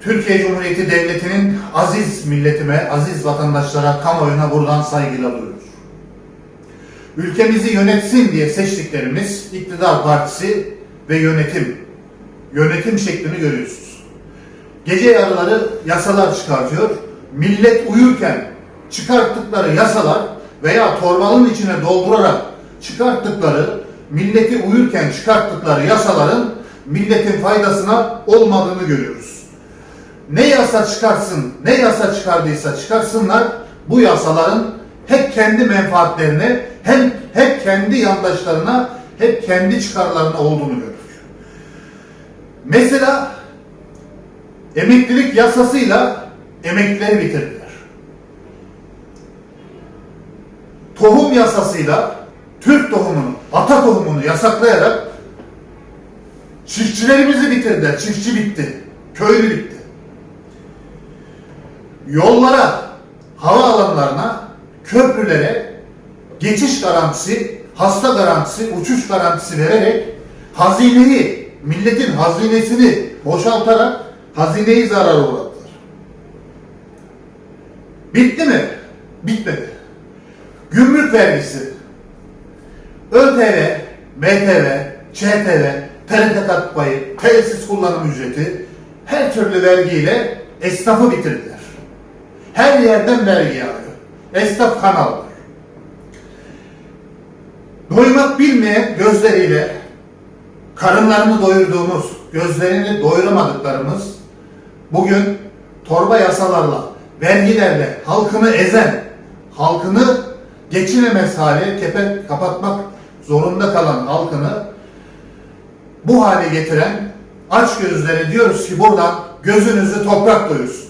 Türkiye Cumhuriyeti Devleti'nin aziz milletime, aziz vatandaşlara, kamuoyuna buradan saygıyla duyuyoruz. Ülkemizi yönetsin diye seçtiklerimiz iktidar partisi ve yönetim. Yönetim şeklini görüyorsunuz. Gece yarıları yasalar çıkartıyor. Millet uyurken çıkarttıkları yasalar veya torbanın içine doldurarak çıkarttıkları, milleti uyurken çıkarttıkları yasaların milletin faydasına olmadığını görüyoruz. Ne yasa çıkarsın, ne yasa çıkardıysa çıkarsınlar, bu yasaların hep kendi menfaatlerine, hem hep kendi yandaşlarına, hep kendi çıkarlarına olduğunu gördük. Mesela emeklilik yasasıyla emeklileri bitirdiler. Tohum yasasıyla Türk tohumunu, ata tohumunu yasaklayarak çiftçilerimizi bitirdiler. Çiftçi bitti. Köylü bitti. Yollara, havaalanlarına, köprülere geçiş garantisi, hasta garantisi, uçuş garantisi vererek hazineyi, milletin hazinesini boşaltarak hazineyi zarara uğrattılar. Bitti mi? Bitmedi. Gümrük vergisi, ÖTV, BTV, ÇTV, TRT katkı payı, tesis kullanım ücreti her türlü vergiyle esnafı bitirdiler. Her yerden vergi yağıyor. Esnaf kan alıyor. Doymak bilmeyen gözleriyle karınlarını doyurduğumuz, gözlerini doyuramadıklarımız bugün torba yasalarla, vergilerle halkını ezen, halkını geçinemez hale kepe kapatmak zorunda kalan halkını bu hale getiren aç gözlere diyoruz ki buradan gözünüzü toprak doyursun.